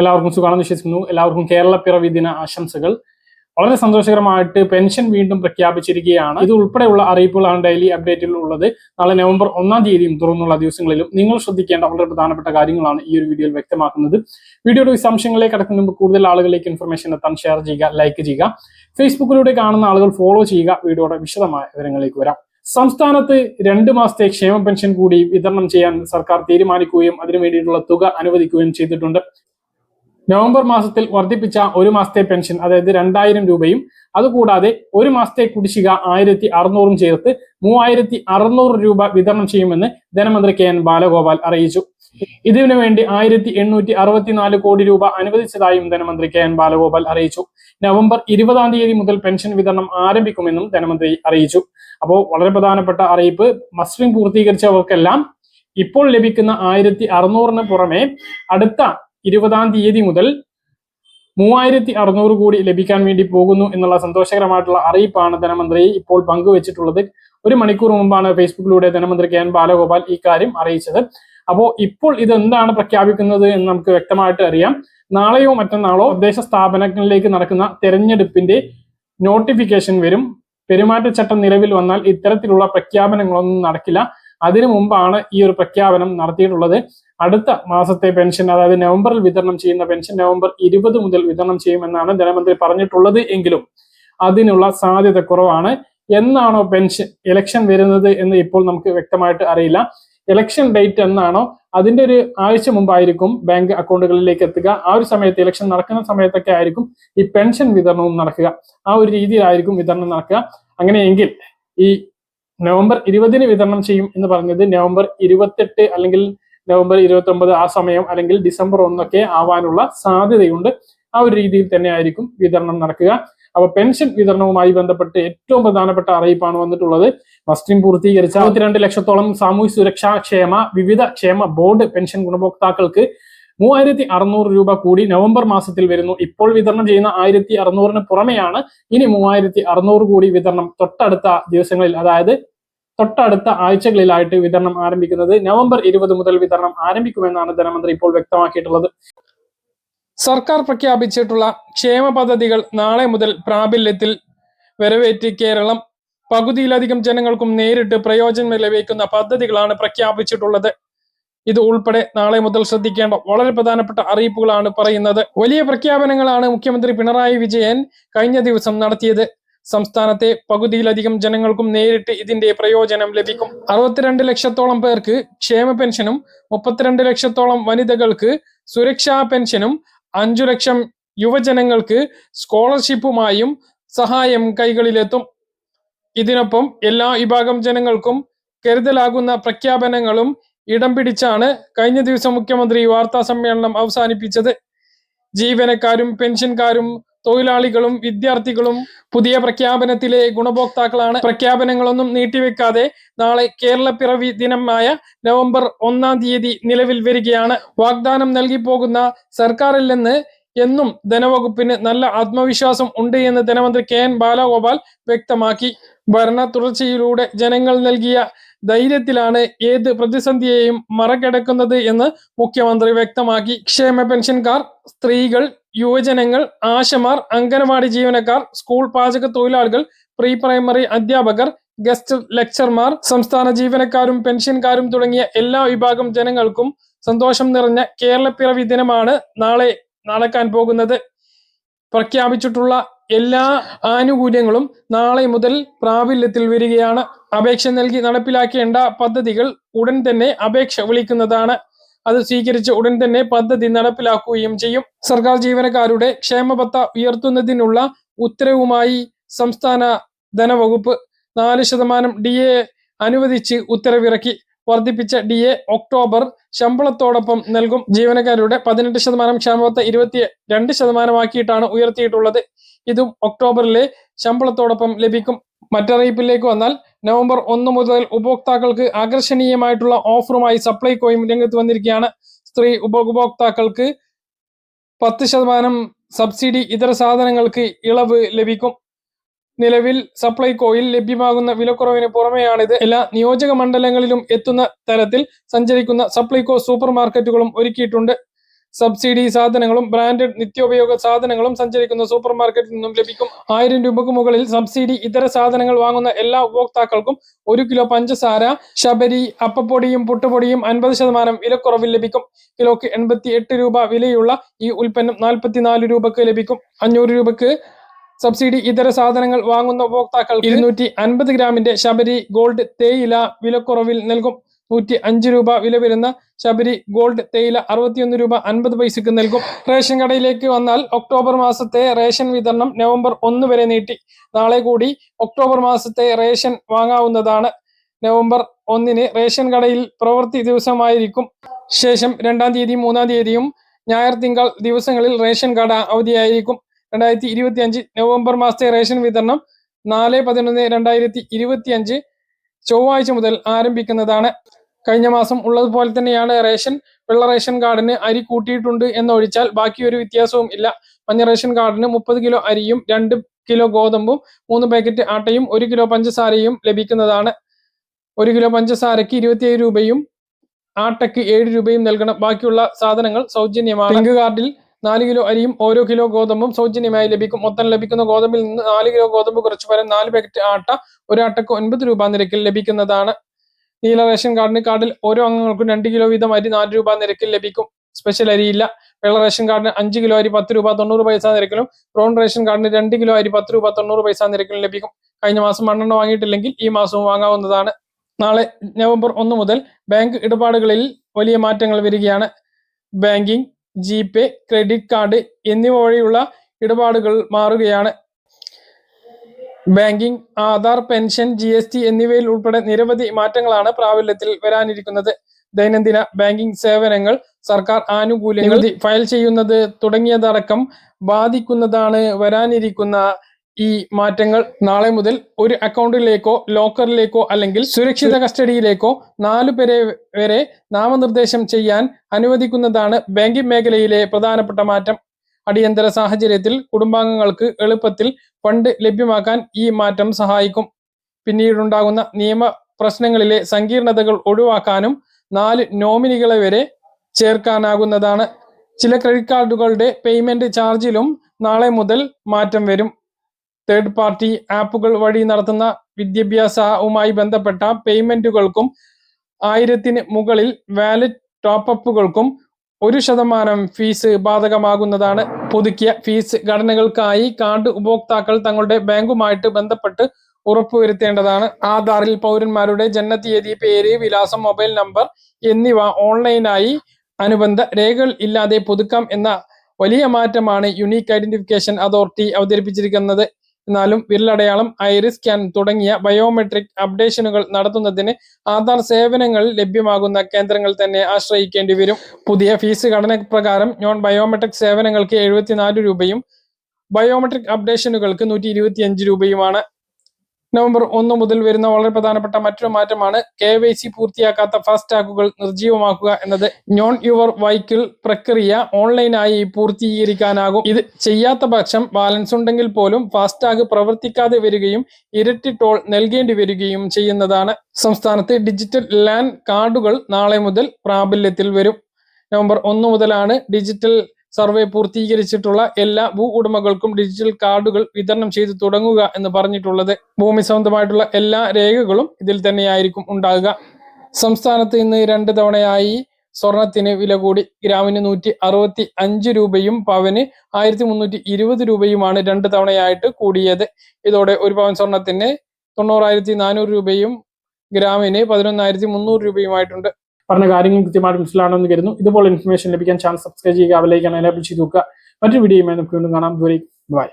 എല്ലാവർക്കും സുഖമാണെന്ന് വിശ്വസിക്കുന്നു. എല്ലാവർക്കും കേരള പിറവി ദിന ആശംസകൾ. വളരെ സന്തോഷകരമായിട്ട് പെൻഷൻ വീണ്ടും പ്രഖ്യാപിച്ചിരിക്കുകയാണ്. ഇത് ഉൾപ്പെടെയുള്ള അറിയിപ്പുകളാണ് ഡെയിലി അപ്ഡേറ്റിൽ ഉള്ളത്. നാളെ നവംബർ ഒന്നാം തീയതിയും തുറന്നുള്ള ദിവസങ്ങളിലും നിങ്ങൾ ശ്രദ്ധിക്കേണ്ട വളരെ പ്രധാനപ്പെട്ട കാര്യങ്ങളാണ് ഈ ഒരു വീഡിയോയിൽ വ്യക്തമാക്കുന്നത്. വീഡിയോയുടെ വിശദാംശങ്ങളിലേക്ക് കടക്കുന്ന മുമ്പ് കൂടുതൽ ആളുകളിലേക്ക് ഇൻഫർമേഷൻ എത്താൻ ഷെയർ ചെയ്യുക ലൈക്ക് ചെയ്യുക. ഫേസ്ബുക്കിലൂടെ കാണുന്ന ആളുകൾ ഫോളോ ചെയ്യുക. വീഡിയോയുടെ വിശദമായ വിവരങ്ങളിലേക്ക് വരാം. സംസ്ഥാനത്ത് രണ്ട് മാസത്തെ ക്ഷേമ പെൻഷൻ കൂടി വിതരണം ചെയ്യാൻ സർക്കാർ തീരുമാനിക്കുകയും അതിനു വേണ്ടിയിട്ടുള്ള തുക അനുവദിക്കുകയും ചെയ്തിട്ടുണ്ട്. നവംബർ മാസത്തിൽ വർദ്ധിപ്പിച്ച ഒരു മാസത്തെ പെൻഷൻ അതായത് രണ്ടായിരം രൂപയും അതുകൂടാതെ ഒരു മാസത്തെ കുടിശ്ശിക ആയിരത്തി അറുന്നൂറും ചേർത്ത് മൂവായിരത്തി അറുന്നൂറ് രൂപ വിതരണം ചെയ്യുമെന്ന് ധനമന്ത്രി കെ എൻ ബാലഗോപാൽ അറിയിച്ചു. ഇതിനു വേണ്ടി ആയിരത്തി എണ്ണൂറ്റി അറുപത്തിനാല് കോടി രൂപ അനുവദിച്ചതായും ധനമന്ത്രി കെ എൻ ബാലഗോപാൽ അറിയിച്ചു. നവംബർ ഇരുപതാം തീയതി മുതൽ പെൻഷൻ വിതരണം ആരംഭിക്കുമെന്നും ധനമന്ത്രി അറിയിച്ചു. അപ്പോൾ വളരെ പ്രധാനപ്പെട്ട അറിയിപ്പ് മസ്ലിം പൂർത്തീകരിച്ചവർക്കെല്ലാം ഇപ്പോൾ ലഭിക്കുന്ന ആയിരത്തി അറുന്നൂറിന് പുറമെ അടുത്ത ഇരുപതാം തീയതി മുതൽ മൂവായിരത്തി അറുന്നൂറ് കോടി ലഭിക്കാൻ വേണ്ടി പോകുന്നു എന്നുള്ള സന്തോഷകരമായിട്ടുള്ള അറിയിപ്പാണ് ധനമന്ത്രി ഇപ്പോൾ പങ്കുവച്ചിട്ടുള്ളത്. ഒരു മണിക്കൂർ മുമ്പാണ് ഫേസ്ബുക്കിലൂടെ ധനമന്ത്രി കെ എൻ ബാലഗോപാൽ ഈ കാര്യം അറിയിച്ചത്. അപ്പോൾ ഇപ്പോൾ ഇത് എന്താണ് പ്രഖ്യാപിക്കുന്നത് എന്ന് നമുക്ക് വ്യക്തമായിട്ട് അറിയാം. നാളെയോ മറ്റന്നാളോ തദ്ദേശ സ്ഥാപനങ്ങളിലേക്ക് നടക്കുന്ന തെരഞ്ഞെടുപ്പിന്റെ നോട്ടിഫിക്കേഷൻ വരും. പെരുമാറ്റച്ചട്ടം നിലവിൽ വന്നാൽ ഇത്തരത്തിലുള്ള പ്രഖ്യാപനങ്ങളൊന്നും നടക്കില്ല. അതിനു മുമ്പാണ് ഈ ഒരു പ്രഖ്യാപനം നടത്തിയിട്ടുള്ളത്. അടുത്ത മാസത്തെ പെൻഷൻ അതായത് നവംബറിൽ വിതരണം ചെയ്യുന്ന പെൻഷൻ നവംബർ ഇരുപത് മുതൽ വിതരണം ചെയ്യുമെന്നാണ് ധനമന്ത്രി പറഞ്ഞിട്ടുള്ളത് എങ്കിലും അതിനുള്ള സാധ്യത കുറവാണ്. എന്നാണോ പെൻഷൻ ഇലക്ഷൻ വരുന്നത് എന്ന് ഇപ്പോൾ നമുക്ക് വ്യക്തമായിട്ട് അറിയില്ല. ഇലക്ഷൻ ഡേറ്റ് എന്നാണോ അതിന്റെ ഒരു ആഴ്ച മുമ്പായിരിക്കും ബാങ്ക് അക്കൗണ്ടുകളിലേക്ക് എത്തുക. ആ ഒരു സമയത്ത് ഇലക്ഷൻ നടക്കുന്ന സമയത്തൊക്കെ ആയിരിക്കും ഈ പെൻഷൻ വിതരണവും നടക്കുക. ആ ഒരു രീതിയിലായിരിക്കും വിതരണം നടക്കുക. അങ്ങനെയെങ്കിൽ ഈ നവംബർ ഇരുപതിന് വിതരണം ചെയ്യും എന്ന് പറഞ്ഞത് നവംബർ ഇരുപത്തെട്ട് അല്ലെങ്കിൽ നവംബർ ഇരുപത്തി ഒമ്പത് ആ സമയം അല്ലെങ്കിൽ ഡിസംബർ ഒന്നൊക്കെ ആവാനുള്ള സാധ്യതയുണ്ട്. ആ ഒരു രീതിയിൽ തന്നെ ആയിരിക്കും വിതരണം നടക്കുക. അപ്പൊ പെൻഷൻ വിതരണവുമായി ബന്ധപ്പെട്ട് ഏറ്റവും പ്രധാനപ്പെട്ട അറിയിപ്പാണ് വന്നിട്ടുള്ളത്. മസ്റ്റിം പൂർത്തീകരിച്ച അറുപത്തിരണ്ട് ലക്ഷത്തോളം സാമൂഹ്യ സുരക്ഷാ ക്ഷേമ വിവിധ ക്ഷേമ ബോർഡ് പെൻഷൻ ഗുണഭോക്താക്കൾക്ക് മൂവായിരത്തി അറുന്നൂറ് രൂപ കൂടി നവംബർ മാസത്തിൽ വരുന്നു. ഇപ്പോൾ വിതരണം ചെയ്യുന്ന ആയിരത്തി അറുന്നൂറിന് പുറമെയാണ് ഇനി മൂവായിരത്തി അറുന്നൂറ് കൂടി വിതരണം തൊട്ടടുത്ത ദിവസങ്ങളിൽ അതായത് തൊട്ടടുത്ത ആഴ്ചകളിലായിട്ട് വിതരണം ആരംഭിക്കുന്നത് നവംബർ ഇരുപത് മുതൽ വിതരണം ആരംഭിക്കുമെന്നാണ് ധനമന്ത്രി ഇപ്പോൾ വ്യക്തമാക്കിയിട്ടുള്ളത്. സർക്കാർ പ്രഖ്യാപിച്ചിട്ടുള്ള ക്ഷേമ പദ്ധതികൾ നാളെ മുതൽ പ്രാബല്യത്തിൽ വരവേറ്റ് കേരളം. പകുതിയിലധികം ജനങ്ങൾക്കും നേരിട്ട് പ്രയോജനം ലഭിക്കുന്ന പദ്ധതികളാണ് പ്രഖ്യാപിച്ചിട്ടുള്ളത്. ഇത് ഉൾപ്പെടെ നാളെ മുതൽ ശ്രദ്ധിക്കേണ്ട വളരെ പ്രധാനപ്പെട്ട അറിയിപ്പുകളാണ് പറയുന്നത്. വലിയ പ്രഖ്യാപനങ്ങളാണ് മുഖ്യമന്ത്രി പിണറായി വിജയൻ കഴിഞ്ഞ ദിവസം നടത്തിയത്. സംസ്ഥാനത്തെ പകുതിയിലധികം ജനങ്ങൾക്കും നേരിട്ട് ഇതിന്റെ പ്രയോജനം ലഭിക്കും. അറുപത്തിരണ്ട് ലക്ഷത്തോളം പേർക്ക് ക്ഷേമ പെൻഷനും മുപ്പത്തിരണ്ട് ലക്ഷത്തോളം വനിതകൾക്ക് സുരക്ഷാ പെൻഷനും അഞ്ചു ലക്ഷം യുവജനങ്ങൾക്ക് സ്കോളർഷിപ്പുമായും സഹായം കൈകളിലെത്തും. ഇതിനൊപ്പം എല്ലാ വിഭാഗം ജനങ്ങൾക്കും കരുതലാകുന്ന പ്രഖ്യാപനങ്ങളും ഇടം പിടിച്ചാണ് കഴിഞ്ഞ ദിവസം മുഖ്യമന്ത്രി വാർത്താ സമ്മേളനം അവസാനിപ്പിച്ചത്. ജീവനക്കാരും പെൻഷൻകാരും തൊഴിലാളികളും വിദ്യാർത്ഥികളും പുതിയ പ്രഖ്യാപനത്തിലെ ഗുണഭോക്താക്കളാണ്. പ്രഖ്യാപനങ്ങളൊന്നും നീട്ടിവെക്കാതെ നാളെ കേരള പിറവി ദിനമായ നവംബർ ഒന്നാം തീയതി നിലവിൽ വരികയാണ്. വാഗ്ദാനം നൽകി പോകുന്ന സർക്കാരിൽ എന്നും ധനവകുപ്പിന് നല്ല ആത്മവിശ്വാസം ഉണ്ട് എന്ന് ധനമന്ത്രി കെ എൻ ബാലഗോപാൽ വ്യക്തമാക്കി. ഭരണ തുടർച്ചയിലൂടെ ജനങ്ങൾ നൽകിയ ധൈര്യത്തിലാണ് ഏത് പ്രതിസന്ധിയെയും മറികടക്കുന്നത് എന്ന് മുഖ്യമന്ത്രി വ്യക്തമാക്കി. ക്ഷേമ പെൻഷൻകാർ സ്ത്രീകൾ യുവജനങ്ങൾ ആശമാർ അംഗനവാടി ജീവനക്കാർ സ്കൂൾ പാചക തൊഴിലാളികൾ പ്രീ പ്രൈമറി അധ്യാപകർ ഗസ്റ്റ് ലെക്ചർമാർ സംസ്ഥാന ജീവനക്കാരും പെൻഷൻകാരും തുടങ്ങിയ എല്ലാ വിഭാഗം ജനങ്ങൾക്കും സന്തോഷം നിറഞ്ഞ കേരളപ്പിറവി ദിനമാണ് നാളെ നടക്കാൻ പോകുന്നത്. പ്രഖ്യാപിച്ചിട്ടുള്ള എല്ലാ ആനുകൂല്യങ്ങളും നാളെ മുതൽ പ്രാബല്യത്തിൽ വരികയാണ്. അപേക്ഷ നൽകി നടപ്പിലാക്കേണ്ട പദ്ധതികൾ ഉടൻ തന്നെ അപേക്ഷ വിളിക്കുന്നതാണ്. അത് സ്വീകരിച്ച് ഉടൻ തന്നെ പദ്ധതി നടപ്പിലാക്കുകയും ചെയ്യും. സർക്കാർ ജീവനക്കാരുടെ ക്ഷേമബത്ത ഉയർത്തുന്നതിനുള്ള ഉത്തരവുമായി സംസ്ഥാന ധനവകുപ്പ് നാല് ശതമാനം ഡി എ അനുവദിച്ച് ഉത്തരവിറക്കി. വർദ്ധിപ്പിച്ച ഡി എ ഒക്ടോബർ ശമ്പളത്തോടൊപ്പം നൽകും. ജീവനക്കാരുടെ പതിനെട്ട് ശതമാനം ക്ഷേമപത്ത ഇരുപത്തി രണ്ട് ശതമാനമാക്കിയിട്ടാണ് ഉയർത്തിയിട്ടുള്ളത്. ഇതും ഒക്ടോബറിലെ ശമ്പളത്തോടൊപ്പം ലഭിക്കും. മറ്ററിയിപ്പിലേക്ക് വന്നാൽ നവംബർ ഒന്ന് മുതൽ ഉപഭോക്താക്കൾക്ക് ആകർഷണീയമായിട്ടുള്ള ഓഫറുമായി സപ്ലൈകോയും രംഗത്ത് വന്നിരിക്കുകയാണ്. സ്ത്രീ ഉപഭോക്താക്കൾക്ക് പത്ത് ശതമാനം സബ്സിഡി ഇതര സാധനങ്ങൾക്ക് ഇളവ് ലഭിക്കും. നിലവിൽ സപ്ലൈകോയിൽ ലഭ്യമാകുന്ന വിലക്കുറവിന് പുറമെയാണിത്. എല്ലാ നിയോജക മണ്ഡലങ്ങളിലും എത്തുന്ന തരത്തിൽ സഞ്ചരിക്കുന്ന സപ്ലൈകോ സൂപ്പർ മാർക്കറ്റുകളും ഒരുക്കിയിട്ടുണ്ട്. സബ്സിഡി സാധനങ്ങളും ബ്രാൻഡഡ് നിത്യോപയോഗ സാധനങ്ങളും സഞ്ചരിക്കുന്ന സൂപ്പർ മാർക്കറ്റിൽ നിന്നും ലഭിക്കും. ആയിരം രൂപക്ക് മുകളിൽ സബ്സിഡി ഇതര സാധനങ്ങൾ വാങ്ങുന്ന എല്ലാ ഉപഭോക്താക്കൾക്കും ഒരു കിലോ പഞ്ചസാര ശബരി അപ്പപ്പൊടിയും പുട്ടുപൊടിയും അൻപത് ശതമാനം വിലക്കുറവിൽ ലഭിക്കും. കിലോക്ക് എൺപത്തി എട്ട് രൂപ വിലയുള്ള ഈ ഉൽപ്പന്നം നാൽപ്പത്തിനാല് രൂപക്ക് ലഭിക്കും. അഞ്ഞൂറ് രൂപക്ക് സബ്സിഡി ഇതര സാധനങ്ങൾ വാങ്ങുന്ന ഉപഭോക്താക്കൾ ഇരുന്നൂറ്റി അൻപത് ഗ്രാമിന്റെ ശബരി ഗോൾഡ് തേയില വിലക്കുറവിൽ നൽകും. നൂറ്റി അഞ്ച് രൂപ വില വരുന്ന ശബരി ഗോൾഡ് തേയില അറുപത്തിയൊന്ന് രൂപ അൻപത് പൈസക്ക് നൽകും. റേഷൻ കടയിലേക്ക് വന്നാൽ ഒക്ടോബർ മാസത്തെ റേഷൻ വിതരണം നവംബർ ഒന്ന് വരെ നീട്ടി. നാളെ കൂടി ഒക്ടോബർ മാസത്തെ റേഷൻ വാങ്ങാവുന്നതാണ്. നവംബർ ഒന്നിന് റേഷൻ കടയിൽ പ്രവൃത്തി ദിവസമായിരിക്കും. ശേഷം രണ്ടാം തീയതി മൂന്നാം തീയതിയും ഞായർ തിങ്കൾ ദിവസങ്ങളിൽ റേഷൻ കട അവധിയായിരിക്കും. രണ്ടായിരത്തി ഇരുപത്തി അഞ്ച് നവംബർ മാസത്തെ റേഷൻ വിതരണം നാല് പതിനൊന്ന് രണ്ടായിരത്തി ഇരുപത്തി അഞ്ച് ചൊവ്വാഴ്ച മുതൽ ആരംഭിക്കുന്നതാണ്. കഴിഞ്ഞ മാസം ഉള്ളതുപോലെ തന്നെയാണ് റേഷൻ വെള്ള റേഷൻ കാർഡിന് അരി കൂട്ടിയിട്ടുണ്ട് എന്നൊഴിച്ചാൽ ബാക്കി ഒരു വ്യത്യാസവും ഇല്ല. മഞ്ഞ റേഷൻ കാർഡിന് മുപ്പത് കിലോ അരിയും രണ്ട് കിലോ ഗോതമ്പും മൂന്ന് പാക്കറ്റ് ആട്ടയും ഒരു കിലോ പഞ്ചസാരയും ലഭിക്കുന്നതാണ്. ഒരു കിലോ പഞ്ചസാരയ്ക്ക് ഇരുപത്തിയേഴ് രൂപയും ആട്ടയ്ക്ക് ഏഴ് രൂപയും നൽകണം. ബാക്കിയുള്ള സാധനങ്ങൾ സൗജന്യമാണ്. പിങ്ക് കാർഡിൽ നാല് കിലോ അരിയും ഓരോ കിലോ ഗോതമ്പും സൗജന്യമായി ലഭിക്കും. മൊത്തം ലഭിക്കുന്ന ഗോതമ്പിൽ നിന്ന് നാല് കിലോ ഗോതമ്പ് കുറച്ചു പകരം നാല് പാക്കറ്റ് ആട്ട ഒരു ആട്ടയ്ക്ക് ഒൻപത് രൂപ നിരക്കിൽ ലഭിക്കുന്നതാണ്. നീല റേഷൻ കാർഡിന് കാർഡിൽ ഓരോ അംഗങ്ങൾക്കും രണ്ട് കിലോ വീതം അരി നാല് രൂപ നിരക്കിൽ ലഭിക്കും. സ്പെഷ്യൽ അരിയില്ല വെള്ള റേഷൻ കാർഡിന് അഞ്ച് കിലോ അരി പത്ത് രൂപ തൊണ്ണൂറ് പൈസ നിരക്കിലും ബ്രൗൺ റേഷൻ കാർഡിന് രണ്ട് കിലോ അരി പത്ത് രൂപ തൊണ്ണൂറ് പൈസ നിരക്കിലും ലഭിക്കും. കഴിഞ്ഞ മാസം മണ്ണെണ്ണ വാങ്ങിയിട്ടില്ലെങ്കിൽ ഈ മാസവും വാങ്ങാവുന്നതാണ്. നാളെ നവംബർ ഒന്ന് മുതൽ ബാങ്ക് ഇടപാടുകളിൽ വലിയ മാറ്റങ്ങൾ വരികയാണ്. ബാങ്കിംഗ് ജിപേ ക്രെഡിറ്റ് കാർഡ് എന്നിവ വഴിയുള്ള ഇടപാടുകൾ മാറുകയാണ്. Banking Aadhaar pension G S T എന്നിവയിൽ ഉൾപ്പെടെ നിരവധി മാറ്റങ്ങളാണ് പ്രാബല്യത്തിൽ വരാനിരിക്കുന്നത്. ദൈനംദിന ബാങ്കിംഗ് സേവനങ്ങൾ സർക്കാർ ആനുകൂല്യങ്ങൾ ഫയൽ ചെയ്യുന്നത് തുടങ്ങിയതടക്കം ബാധിക്കുന്നതാണ് വരാനിരിക്കുന്ന ഈ മാറ്റങ്ങൾ. നാളെ മുതൽ ഒരു അക്കൗണ്ടിലേക്കോ ലോക്കറിലേക്കോ അല്ലെങ്കിൽ സുരക്ഷിത കസ്റ്റഡിയിലേക്കോ നാലു പേരെ വരെ നാമനിർദ്ദേശം ചെയ്യാൻ അനുവദിക്കുന്നതാണ് ബാങ്കിംഗ് മേഖലയിലെ പ്രധാനപ്പെട്ട മാറ്റം. അടിയന്തര സാഹചര്യത്തിൽ കുടുംബാംഗങ്ങൾക്ക് എളുപ്പത്തിൽ ഫണ്ട് ലഭ്യമാക്കാൻ ഈ മാറ്റം സഹായിക്കും. പിന്നീടുണ്ടാകുന്ന നിയമ പ്രശ്നങ്ങളിലെ സങ്കീർണതകൾ ഒഴിവാക്കാനും നാല് നോമിനികളെ വരെ ചേർക്കാനാകുന്നതാണ്. ചില ക്രെഡിറ്റ് കാർഡുകളുടെ പേയ്മെന്റ് ചാർജിലും നാളെ മുതൽ മാറ്റം വരും. തേർഡ് പാർട്ടി ആപ്പുകൾ വഴി നടത്തുന്ന വിദ്യാഭ്യാസവുമായി ബന്ധപ്പെട്ട പേയ്മെന്റുകൾക്കും ആയിരത്തിന് മുകളിൽ വാലറ്റ് ടോപ്പപ്പുകൾക്കും ഒരു ശതമാനം ഫീസ് ബാധകമാകുന്നതാണ്. പുതുക്കിയ ഫീസ് ഘടനകൾക്കായി കാർഡ് ഉപഭോക്താക്കൾ തങ്ങളുടെ ബാങ്കുമായിട്ട് ബന്ധപ്പെട്ട് ഉറപ്പുവരുത്തേണ്ടതാണ്. ആധാറിൽ പൗരന്മാരുടെ ജനനത്തീയതി പേര് വിലാസം മൊബൈൽ നമ്പർ എന്നിവ ഓൺലൈനായി അനുബന്ധ രേഖകൾ ഇല്ലാതെ പുതുക്കാം എന്ന വലിയ മാറ്റമാണ് യുണീക്ക് ഐഡന്റിഫിക്കേഷൻ അതോറിറ്റി അവതരിപ്പിച്ചിരിക്കുന്നത്. എന്നാലും വിരലടയാളം ഐറി സ്കാൻ തുടങ്ങിയ ബയോമെട്രിക് അപ്ഡേഷനുകൾ നടത്തുന്നതിന് ആധാർ സേവനങ്ങൾ ലഭ്യമാകുന്ന കേന്ദ്രങ്ങൾ തന്നെ ആശ്രയിക്കേണ്ടി വരും. പുതിയ ഫീസ് ഘടന പ്രകാരം നോൺ ബയോമെട്രിക് സേവനങ്ങൾക്ക് എഴുപത്തിനാല് രൂപയും ബയോമെട്രിക് അപ്ഡേഷനുകൾക്ക് നൂറ്റി രൂപയുമാണ്. നവംബർ ഒന്ന് മുതൽ വരുന്ന വളരെ പ്രധാനപ്പെട്ട മറ്റൊരു മാറ്റമാണ് കെ വൈ സി പൂർത്തിയാക്കാത്ത ഫാസ്ടാഗുകൾ നിർജീവമാക്കുക എന്നത്. നോൺ യുവർ വൈക്കിൾ പ്രക്രിയ ഓൺലൈനായി പൂർത്തീകരിക്കാനാകും. ഇത് ചെയ്യാത്ത പക്ഷം ബാലൻസ് ഉണ്ടെങ്കിൽ പോലും ഫാസ്ടാഗ് പ്രവർത്തിക്കാതെ വരികയും ഇരട്ടി ടോൾ നൽകേണ്ടി വരികയും ചെയ്യുന്നതാണ്. സംസ്ഥാനത്ത് ഡിജിറ്റൽ ലാൻഡ് കാർഡുകൾ നാളെ മുതൽ പ്രാബല്യത്തിൽ വരും. നവംബർ ഒന്ന് മുതലാണ് ഡിജിറ്റൽ സർവേ പൂർത്തീകരിച്ചിട്ടുള്ള എല്ലാ ഭൂ ഉടമകൾക്കും ഡിജിറ്റൽ കാർഡുകൾ വിതരണം ചെയ്തു തുടങ്ങുക എന്ന് പറഞ്ഞിട്ടുള്ളത് ഭൂമി സംബന്ധമായിട്ടുള്ള എല്ലാ രേഖകളും ഇതിൽ തന്നെയായിരിക്കും ഉണ്ടാകുക. സംസ്ഥാനത്ത് ഇന്ന് രണ്ട് തവണയായി സ്വർണത്തിന് വില കൂടി. ഗ്രാമിന് നൂറ്റി അറുപത്തി അഞ്ച് രൂപയും പവന് ആയിരത്തി മുന്നൂറ്റി ഇരുപത് രൂപയുമാണ് രണ്ട് തവണയായിട്ട് കൂടിയത്. ഇതോടെ ഒരു പവൻ സ്വർണത്തിന് തൊണ്ണൂറായിരത്തി നാനൂറ് രൂപയും ഗ്രാമിന് പതിനൊന്നായിരത്തി മുന്നൂറ് രൂപയുമായിട്ടുണ്ട്. പറഞ്ഞ കാര്യങ്ങൾ കൃത്യമായിട്ട് മനസ്സിലാണെന്ന് കരുതുന്നു. ഇതുപോലെ ഇൻഫർമേഷൻ ലഭിക്കാൻ ചാനൽ സബ്സ്ക്രൈബ് ചെയ്യുക അവലേക്കാണ് എനേബിൾ ചെയ്ത് നോക്കുക മറ്റൊരു വീഡിയോയുമായി നമുക്ക് വീണ്ടും കാണാം. ദൂരെ ബൈ